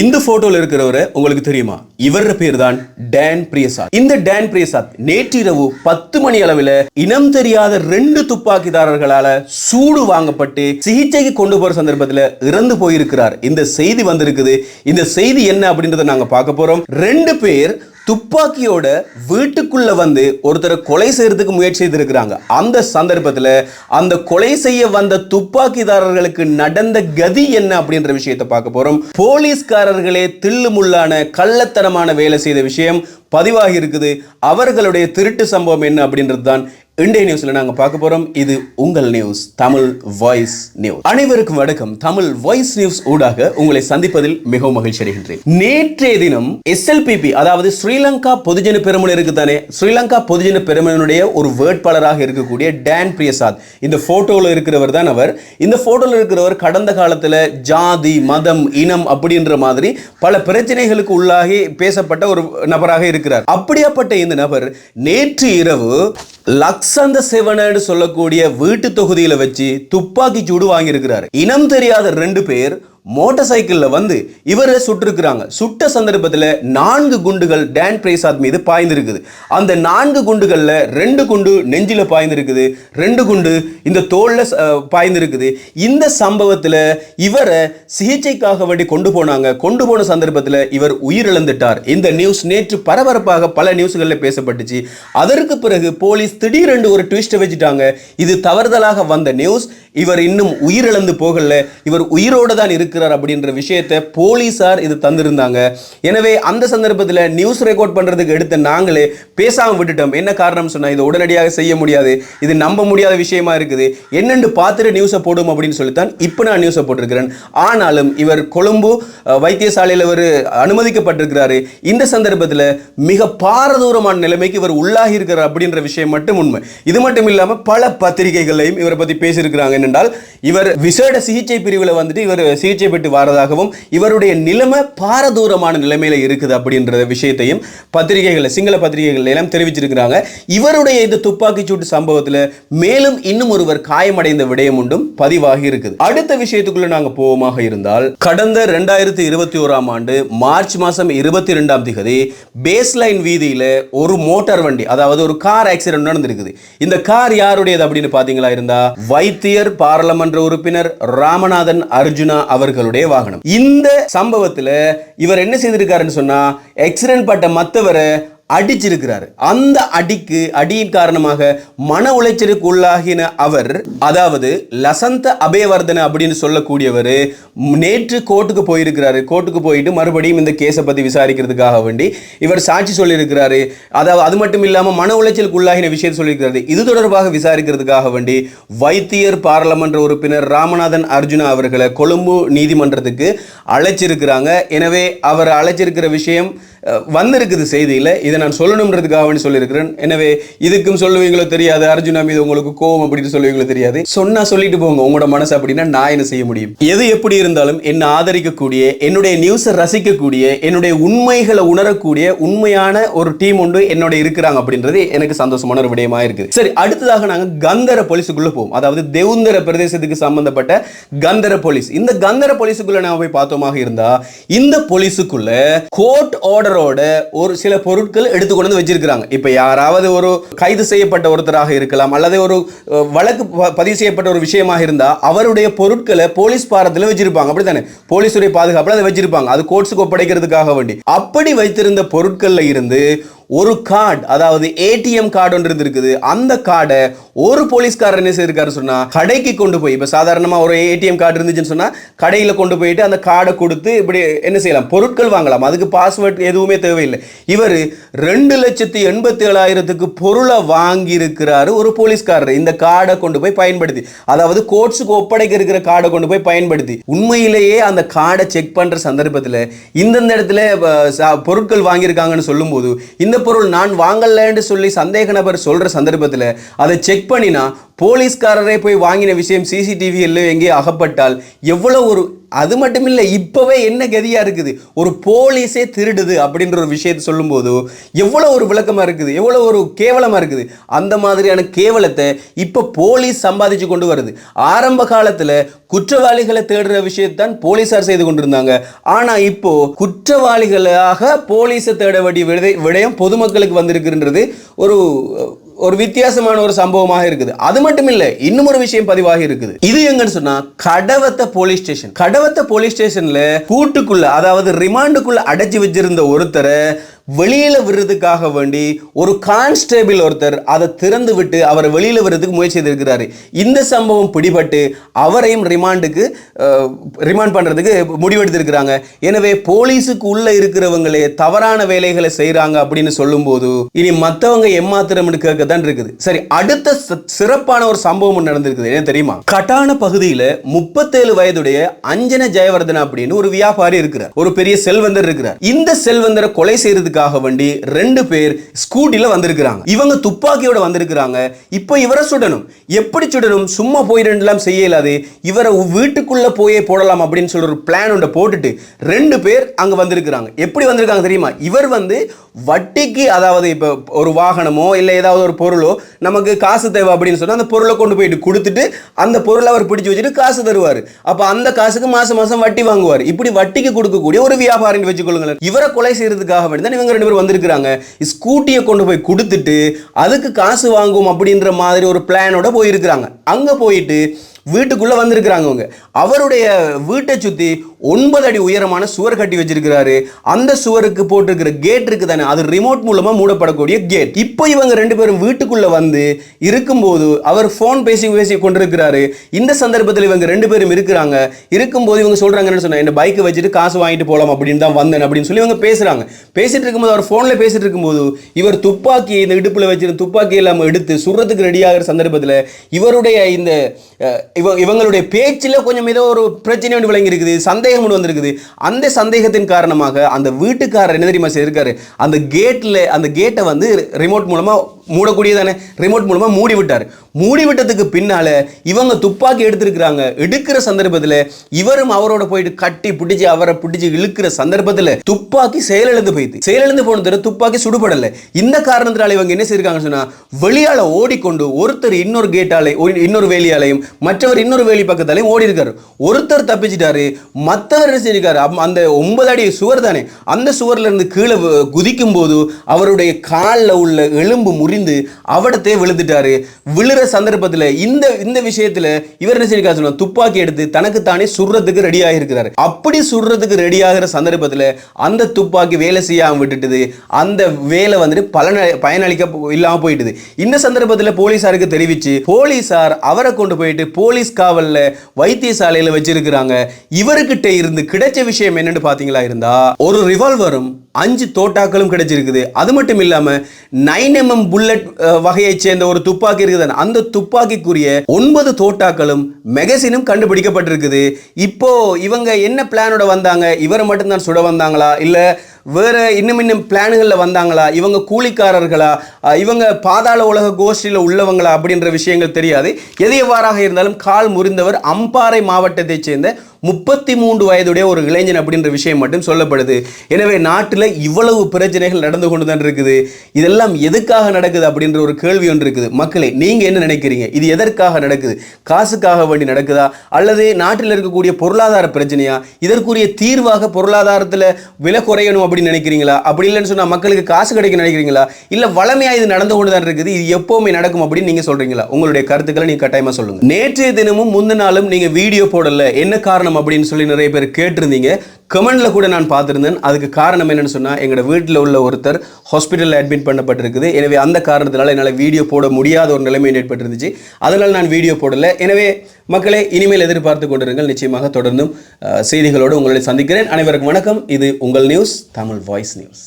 இந்த போட்டோல இருக்கிறவரை உங்களுக்கு தெரியுமா? இவர பேர் தான் டேன் பிரியசாத். இந்த டேன் பிரியசாத் நேற்றிரவு பத்து மணி அளவில் இனம் தெரியாத ரெண்டு துப்பாக்கிதாரர்களால சூடு வாங்கப்பட்டு சிகிச்சைக்கு கொண்டு போற சந்தர்ப்பத்தில் இறந்து போயிருக்கிறார். இந்த செய்தி வந்திருக்குது. இந்த செய்தி என்ன அப்படின்றத நாங்க பார்க்க போறோம். ரெண்டு பேர் துப்பாக்கியோட வீட்டுக்குள்ள வந்து ஒருத்தரை கொலை செய்யறதுக்கு முயற்சி செய்திருக்கிறாங்க. அந்த சந்தர்ப்பத்தில் அந்த கொலை செய்ய வந்த துப்பாக்கிதாரர்களுக்கு நடந்த கதி என்ன அப்படின்ற விஷயத்தை பார்க்க போறோம். போலீஸ்காரர்களே தில்லுமுள்ளான கள்ளத்தனமான வேலை செய்த விஷயம் பதிவாகி இருக்குது. அவர்களுடைய திருட்டு சம்பவம் என்ன அப்படின்றது தான் இந்திய நியூஸில் நாங்கள் பார்க்க போகிறோம் இது உங்கள் நியூஸ் தமிழ் வாய்ஸ் நியூஸ் அனைவருக்கும் வணக்கம். தமிழ் வாய்ஸ் நியூஸ் ஊடாக உங்களை சந்திப்பதில் மிகவும் மகிழ்ச்சி அடைகின்றேன். நேற்றைய தினம் எஸ்எல்பிபி அதாவது ஸ்ரீலங்கா பொதுஜன பெருமனை இருக்கு தானே ஸ்ரீலங்கா பொதுஜன பெருமனுடைய ஒரு வேட்பாளராக இருக்கக்கூடிய டேன் பிரியசாத். இந்த போட்டோவில் இருக்கிறவர் தான் அவர். இந்த போட்டோவில் இருக்கிறவர் கடந்த காலத்தில் ஜாதி மதம் இனம் அப்படின்ற மாதிரி பல பிரச்சனைகளுக்கு உள்ளாகி பேசப்பட்ட ஒரு நபராக இருக்கிறார். அப்படியாப்பட்ட இந்த நபர் நேற்று இரவு லக்ஸந்த செவனன்னு சொல்லக்கூடிய வீட்டு தொகுதியில வச்சு துப்பாக்கி சூடு வாங்கியிருக்கிறாரு. இனம் தெரியாத ரெண்டு பேர் மோட்டார் சைக்கிளில் வந்து இவரை சுட்டிருக்கிறாங்க. சுட்ட சந்தர்ப்பத்தில் நான்கு குண்டுகள் டேன் பிரேசாத் மீது பாய்ந்திருக்குது. அந்த நான்கு குண்டுகளில் ரெண்டு குண்டு நெஞ்சில் பாய்ந்திருக்குது. ரெண்டு குண்டு இந்த தோளில் பாய்ந்திருக்குது. இந்த சம்பவத்தில் இவரை சிகிச்சைக்காக வேண்டி கொண்டு போனாங்க. கொண்டு போன சந்தர்ப்பத்தில் இவர் உயிரிழந்துட்டார். இந்த நியூஸ் நேற்று பரபரப்பாக பல நியூஸ்களில் பேசப்பட்டுச்சு. அதற்கு பிறகு போலீஸ் திடீரென்று ஒரு ட்விஸ்ட்டை வச்சுட்டாங்க. இது தவறுதலாக வந்த நியூஸ். இவர் இன்னும் உயிரிழந்து போகல. இவர் உயிரோடு தான் இருக்கு இருக்கிறார் அப்படின்ற விஷயத்தை போலீஸார் இது தந்திருந்தாங்க. எனவே அந்த சந்தர்ப்பத்தில் நியூஸ் ரெக்கார்ட் பண்ணுறதுக்கு எடுத்த நாங்களே பேசாம விட்டுட்டோம். என்ன காரணம் சொன்னா இது உடனடியாக செய்ய முடியாது. இது நம்ப முடியாத விஷயமா இருக்குது. என்னென்று பார்த்துட்டு நியூஸை போடும் அப்படின்னு சொல்லித்தான் இப்போ நான் நியூஸை போட்டிருக்கிறேன். ஆனாலும் இவர் கொழும்பு வைத்தியசாலையில் இவர் அனுமதிக்கப்பட்டிருக்கிறாரு. இந்த சந்தர்ப்பத்தில் மிக பாரதூரமான நிலைமைக்கு இவர் உள்ளாகி இருக்கிறார் அப்படின்ற விஷயம் மட்டும் உண்மை. இது மட்டும் இல்லாமல் பல பத்திரிகைகளையும் இவரை பத்தி பேசியிருக்கிறாங்க. என்னென்றால் இவர் விசேட சிகிச்சை பிரிவில் வந்துட்டு இவர் சிகிச்சை சிகிச்சை பெற்று வரதாகவும் இவருடைய நிலைமை பாரதூரமான நிலைமையில் இருக்குது அப்படின்ற விஷயத்தையும் பத்திரிகைகளில் சிங்கள பத்திரிகைகள் எல்லாம் தெரிவிச்சிருக்கிறாங்க. இவருடைய இந்த துப்பாக்கிச்சூட்டு சம்பவத்தில் மேலும் இன்னும் ஒருவர் காயமடைந்த விடயம் உண்டும் பதிவாகி இருக்குது. அடுத்த விஷயத்துக்குள்ள நாங்கள் போவோமாக இருந்தால் கடந்த ரெண்டாயிரத்தி இருபத்தி ஓராம் ஆண்டு மார்ச் மாதம் இருபத்தி ரெண்டாம் திகதி பேஸ்லைன் வீதியில் ஒரு மோட்டார் வண்டி அதாவது ஒரு கார் ஆக்சிடென்ட் நடந்திருக்குது. இந்த கார் யாருடையது அப்படின்னு பார்த்தீங்களா இருந்தா வைத்தியர் பாராளுமன்ற உறுப்பினர் ராமநாதன் அர்ஜுனா அவர்கள். அவர்களுடைய வாகனம். இந்த சம்பவத்தில் இவர் என்ன செய்திருக்காருன்னு சொன்னா எக்ஸிடென்ட் பட்ட மற்றவரை அடிச்சிருக்கிறார். அந்த அடிக்கு அடியின் காரணமாக மன உளைச்சலுக்கு உள்ளாகின அவர் அதாவது லசந்த அபயவர்தன அப்படின்னு சொல்லக்கூடியவர் நேற்று கோர்ட்டுக்கு போயிருக்கிறாரு. கோர்ட்டுக்கு போயிட்டு மறுபடியும் இந்த கேஸை பத்தி விசாரிக்கிறதுக்காக வேண்டி இவர் சாட்சி சொல்லியிருக்கிறாரு. அதாவது அது மட்டும் இல்லாமல் மன உளைச்சலுக்கு உள்ளாகின விஷயத்தை சொல்லியிருக்கிறாரு. இது தொடர்பாக விசாரிக்கிறதுக்காக வேண்டி வைத்தியர் பாராளுமன்ற உறுப்பினர் ராமநாதன் அர்ஜுனா அவர்களை கொழும்பு நீதிமன்றத்துக்கு அழைச்சிருக்கிறாங்க. எனவே அவர் அழைச்சிருக்கிற விஷயம் வந்திருக்குது செய்தியில் இதை நான் சொல்லணுன்றதுக்காக சொல்லியிருக்கிறேன். எனவே இதுக்கும் சொல்லுவீங்களோ தெரியாது அர்ஜுனா மீது உங்களுக்கு கோவம் அப்படின்னு சொல்லுவீங்களோ தெரியாது. சொன்னா சொல்லிட்டு போங்க உங்களோட மனசு அப்படின்னா நான் என்ன செய்ய முடியும்? எது எப்படி இருந்தாலும் என்னை ஆதரிக்கக்கூடிய என்னுடைய நியூஸை ரசிக்கக்கூடிய என்னுடைய உண்மைகளை உணரக்கூடிய உண்மையான ஒரு டீம் ஒன்று என்னோட இருக்கிறாங்க அப்படின்றது எனக்கு சந்தோஷமான ஒரு விடயமா இருக்குது சரி அடுத்ததாக நாங்க கந்தர போலீஸுக்குள்ளே போவோம். அதாவது தெவுந்தர பிரதேசத்துக்கு சம்பந்தப்பட்ட கந்தர போலீஸ். இந்த கந்தர போலீஸுக்குள்ள நான் போய் பார்த்தோமாக இருந்தா இந்த போலீஸுக்குள்ள கோர்ட் ஆர்டர் ஆர்டரோட ஒரு சில பொருட்கள் எடுத்துக்கொண்டு வந்து வச்சிருக்கிறாங்க. இப்ப யாராவது ஒரு கைது செய்யப்பட்ட ஒருத்தராக இருக்கலாம் அல்லது ஒரு வழக்கு பதிவு செய்யப்பட்ட ஒரு விஷயமாக இருந்தா அவருடைய பொருட்களை போலீஸ் பாரத்தில் வச்சிருப்பாங்க. அப்படித்தானே? போலீஸுடைய பாதுகாப்புல அதை வச்சிருப்பாங்க. அது கோர்ட்ஸுக்கு ஒப்படைக்கிறதுக்காக வேண்டி. அப்படி வைத்திருந்த பொருட்கள்ல இருந்து ஒரு கார்டு அதாவது ஏடிஎம் கார்டு ஒன்று இருந்திருக்குது. அந்த கார்டை ஒரு போலீஸ்காரர் என்ன செய்திருக்காரு சொன்னால் கடைக்கு கொண்டு போய் இப்போ சாதாரணமாக ஒரு ஏடிஎம் கார்டு இருந்துச்சுன்னு சொன்னால் கடையில் கொண்டு போயிட்டு அந்த கார்டை கொடுத்து இப்படி என்ன செய்யலாம் பொருட்கள் வாங்கலாம். அதுக்கு பாஸ்வேர்ட் எதுவுமே தேவையில்லை. இவர் ரெண்டு லட்சத்தி எண்பத்தி ஏழாயிரத்துக்கு பொருளை வாங்கியிருக்கிறாரு ஒரு போலீஸ்காரர். இந்த கார்டை கொண்டு போய் பயன்படுத்தி அதாவது கோர்ட்ஸுக்கு ஒப்படைக்க இருக்கிற கார்டை கொண்டு போய் பயன்படுத்தி உண்மையிலேயே அந்த கார்டை செக் பண்ணுற சந்தர்ப்பத்தில் இந்தந்த இடத்துல ச- பொருட்கள் வாங்கியிருக்காங்கன்னு சொல்லும்போது இந்த பொருள் நான் வாங்கலன்னு சொல்லி சந்தேக நபர் சொல்ற சந்தர்ப்பத்தில் அதை செக் பண்ணினா போலீஸ்காரரே போய் வாங்கின விஷயம் சிசிடிவியில் எங்கேயோ அகப்பட்டால் எவ்வளோ ஒரு அது மட்டும் இல்லை இப்போவே என்ன கதியாக இருக்குது? ஒரு போலீஸே திருடுது அப்படின்ற ஒரு விஷயத்தை சொல்லும்போது எவ்வளோ ஒரு விளக்கமாக இருக்குது? எவ்வளோ ஒரு கேவலமாக இருக்குது? அந்த மாதிரியான கேவலத்தை இப்போ போலீஸ் சம்பாதிச்சு கொண்டு வருது. ஆரம்ப காலத்தில் குற்றவாளிகளை தேடுற விஷயத்தான் போலீஸார் செய்து கொண்டிருந்தாங்க. ஆனால் இப்போ குற்றவாளிகளாக போலீஸை தேட வேண்டிய விடை விடயம் பொதுமக்களுக்கு வந்திருக்குன்றது ஒரு ஒரு வித்தியாசமான ஒரு சம்பவமாக இருக்குது. அது மட்டும் இல்ல இன்னும் ஒரு விஷயம் பதிவாகி இருக்குது. இது எங்கன்னு சொன்னா Kadavatha police station Kadavatha police ஸ்டேஷன்ல கூட்டுக்குள்ள அதாவது ரிமாண்டுக்குள்ள அடைச்சு வச்சிருந்த ஒருத்தரை வெளியில விடுறதுக்காக வேண்டி ஒரு கான்ஸ்டேபிள் ஒருத்தர் அதை திறந்து விட்டு அவரை வெளியில விடுறதுக்கு முயற்சி செய்திருக்கிறாரு. இந்த சம்பவம் பிடிபட்டு அவரையும் ரிமாண்டுக்கு ரிமாண்ட் பண்ணுறதுக்கு முடிவெடுத்திருக்கிறாங்க. எனவே போலீஸுக்கு உள்ள இருக்கிறவங்களே தவறான வேலைகளை செய்கிறாங்க அப்படின்னு சொல்லும்போது இனி மத்தவங்க கேட்க தான் இருக்குது. சரி அடுத்த சிறப்பான ஒரு சம்பவம் நடந்திருக்குது. என்ன தெரியுமா? கட்டான பகுதியில முப்பத்தேழு வயதுடைய அஞ்சன ஜெயவர்தன் அப்படின்னு ஒரு வியாபாரி இருக்கிறார். ஒரு பெரிய செல்வந்தர் இருக்கிறார். இந்த செல்வந்தரை கொலை செய்யறதுக்கு செய்யறதுக்காக வேண்டி ரெண்டு பேர் ஸ்கூட்டில வந்திருக்கிறாங்க. இவங்க துப்பாக்கியோட வந்திருக்கிறாங்க. இப்போ இவரை சுடணும். எப்படி சுடணும்? சும்மா போய் ரெண்டுலாம் செய்ய இல்லாது இவரை வீட்டுக்குள்ள போயே போடலாம் அப்படின்னு சொல்லி ஒரு பிளான் ஒன்றை போட்டுட்டு ரெண்டு பேர் அங்க வந்திருக்கிறாங்க. எப்படி வந்திருக்காங்க தெரியுமா? இவர் வந்து வட்டிக்கு அதாவது இப்போ ஒரு வாகனமோ இல்லை ஏதாவது ஒரு பொருளோ நமக்கு காசு தேவை அப்படின்னு சொன்னா அந்த பொருளை கொண்டு போயிட்டு கொடுத்துட்டு அந்த பொருளை அவர் பிடிச்சு வச்சுட்டு காசு தருவார். அப்ப அந்த காசுக்கு மாசம் மாசம் வட்டி வாங்குவார். இப்படி வட்டிக்கு கொடுக்கக்கூடிய ஒரு வியாபாரின்னு வச்சுக்கொள்ளுங்களேன். இவரை கொலை செய்யறதுக்காக வேண்டி தான் இவங்க ரெண்டு பேர் வந்திருக்கிறாங்க. ஸ்கூட்டியை கொண்டு போய் கொடுத்துட்டு அதுக்கு காசு வாங்குவோம் அப்படின்ற மாதிரி ஒரு பிளானோட போயிருக்கிறாங்க. அங்க போயிட்டு வீட்டுக்குள்ள வந்திருக்கிறாங்க அவங்க அவருடைய வீட்டை சுத்தி ஒன்பது அடி உயரமான சுவர் கட்டி வச்சிருக்கிறாரு. அந்த சுவருக்கு போட்டிருக்கிற கேட் இருக்கு தானே அது ரிமோட் மூலமா மூடப்படக்கூடிய கேட். இப்போ இவங்க ரெண்டு பேரும் வீட்டுக்குள்ள வந்து இருக்கும்போது அவர் ஃபோன் பேசி பேசி கொண்டிருக்கிறாரு. இந்த சந்தர்ப்பத்தில் இவங்க ரெண்டு பேரும் இருக்கிறாங்க. இருக்கும்போது இவங்க சொல்றாங்கன்னு சொன்னா இந்த பைக்கை வச்சுட்டு காசு வாங்கிட்டு போலாம் அப்படின்னு தான் வந்தேன் அப்படின்னு சொல்லி இவங்க பேசுறாங்க. பேசிட்டு இருக்கும்போது அவர் ஃபோனில் பேசிட்டு இருக்கும்போது இவர் துப்பாக்கி இந்த இடுப்புல வச்சிருந்த துப்பாக்கி எல்லாம் எடுத்து சுடுறதுக்கு ரெடி ஆகிற சந்தர்ப்பத்தில் இவருடைய இந்த இவ இவங்களுடைய பேச்சில் கொஞ்சம் ஏதோ ஒரு பிரச்சனை ஒன்று விளங்கி இருக்குது சந்தேகம் ஒன்று வந்திருக்குது. அந்த சந்தேகத்தின் காரணமாக அந்த வீட்டுக்காரர் என்ன தெரியுமா செய்திருக்காரு? அந்த கேட்டில் அந்த கேட்டை வந்து ரிமோட் மூலமாக மூடக்கூடியதானே? ரிமோட் மூலமா மூடி விட்டார் மூடி விட்டதுக்கு பின்னால இவங்க துப்பாக்கி எடுத்திருக்கிறாங்க. எடுக்கிற சந்தர்ப்பத்தில் இவரும் அவரோட போயிட்டு கட்டி பிடிச்சி அவரை பிடிச்சி இழுக்கிற சந்தர்ப்பத்தில் துப்பாக்கி செயலிழந்து போயிடுது. செயலிழந்து போன தடவை துப்பாக்கி சுடுபடலை. இந்த காரணத்தினால இவங்க என்ன செய்யிருக்காங்கன்னு சொன்னா வெளியால ஓடிக்கொண்டு ஒருத்தர் இன்னொரு கேட்டாலே இன்னொரு வேலியாலையும் மற்றவர் இன்னொரு வேலி பக்கத்தாலையும் ஓடி இருக்காரு ஒருத்தர் தப்பிச்சிட்டாரு மற்றவர் என்ன செஞ்சிருக்காரு அந்த ஒன்பது அடி சுவர் தானே? அந்த சுவர்ல இருந்து கீழே குதிக்கும் போது அவருடைய காலில் உள்ள எலும்பு முறிந்து அவடத்தே விழுந்துட்டாரு. விழுற சந்தர்ப்பத்தில் இந்த இந்த விஷயத்துல இவர் என்ன செஞ்சிருக்காரு துப்பாக்கி எடுத்து தனக்கு தானே சுடுறதுக்கு ரெடி ஆகிருக்கிறாரு அப்படி சுடுறதுக்கு ரெடி ஆகிற சந்தர்ப்பத்தில் அந்த துப்பாக்கி வேலை செய்யாமல் விட்டுட்டுது. அந்த வேலை வந்துட்டு பலன பயனளிக்க இல்லாமல் இல்லாம போயிட்டுது. இந்த சந்தர்ப்பத்தில் போலீசாருக்கு தெரிவிச்சு போலீசார் அவரை கொண்டு போயிட்டு போலீஸ் காவல்ல வைத்தியசாலையில வச்சிருக்கிறாங்க. இவர்கிட்ட இருந்து கிடைச்ச விஷயம் என்னன்னு பாத்தீங்களா இருந்தா ஒரு ரிவால்வரும் அஞ்சு தோட்டாக்களும் கிடைச்சிருக்குது. அது மட்டும் இல்லாம நைன் எம்எம் புல்லட் வகையைச் சேர்ந்த ஒரு துப்பாக்கி இருக்குது. அந்த துப்பாக்கிக்குரிய ஒன்பது தோட்டாக்களும் மெகசினும் கண்டுபிடிக்கப்பட்டிருக்குது. இப்போ இவங்க என்ன பிளானோட வந்தாங்க? இவரை மட்டும்தான் சுட வந்தாங்களா? இல்ல வேறு இன்னும் இன்னும் பிளான்களில் வந்தாங்களா? இவங்க கூலிக்காரர்களா? இவங்க பாதாள உலக கோஷ்டியில் உள்ளவங்களா அப்படின்ற விஷயங்கள் தெரியாது. எது எவ்வாறாக இருந்தாலும் கால் முறிந்தவர் அம்பாறை மாவட்டத்தைச் சேர்ந்த முப்பத்தி மூன்று வயதுடைய ஒரு இளைஞன் அப்படின்ற விஷயம் மட்டும் சொல்லப்படுது. எனவே நாட்டில் இவ்வளவு பிரச்சனைகள் நடந்து கொண்டு தான் இருக்குது. இதெல்லாம் எதுக்காக நடக்குது அப்படின்ற ஒரு கேள்வி ஒன்று இருக்குது. மக்களே நீங்கள் என்ன நினைக்கிறீங்க? இது எதற்காக நடக்குது? காசுக்காக வேண்டி நடக்குதா? அல்லது நாட்டில் இருக்கக்கூடிய பொருளாதார பிரச்சனையா? இதற்குரிய தீர்வாக பொருளாதாரத்தில் விலை குறையணும் அப்படின்னு நினைக்கிறீங்களா? அப்படி இல்லைன்னு சொன்னா மக்களுக்கு காசு கிடைக்கும் நினைக்கிறீங்களா? இல்லை வளமையாக இது நடந்து கொண்டு தான் இருக்குது இது எப்போவுமே நடக்கும் அப்படின்னு நீங்க சொல்றீங்களா? உங்களுடைய கருத்துக்களை நீங்க கட்டாயமா சொல்லுங்க. நேற்றைய தினமும் முந்தின நாளும் நீங்க வீடியோ போடல என்ன காரணம் அப்படின்னு சொல்லி நிறைய பேர் கேட்டிருந்தீங்க. கமெண்டில் கூட நான் பார்த்துருந்தேன். அதுக்கு காரணம் என்னென்னு சொன்னால் எங்களோட வீட்டில் உள்ள ஒருத்தர் ஹாஸ்பிட்டலில் அட்மிட் பண்ணப்பட்டிருக்குது. எனவே அந்த காரணத்தினால என்னால் வீடியோ போட முடியாத ஒரு நிலைமை ஏற்பட்டிருந்துச்சு. அதனால் நான் வீடியோ போடல. எனவே மக்களே இனிமேல் எதிர்பார்த்து கொண்டிருங்கள். நிச்சயமாக தொடர்ந்தும் செய்திகளோடு உங்களை சந்திக்கிறேன். அனைவருக்கும் வணக்கம். இது உங்கள் நியூஸ் தமிழ் வாய்ஸ் நியூஸ்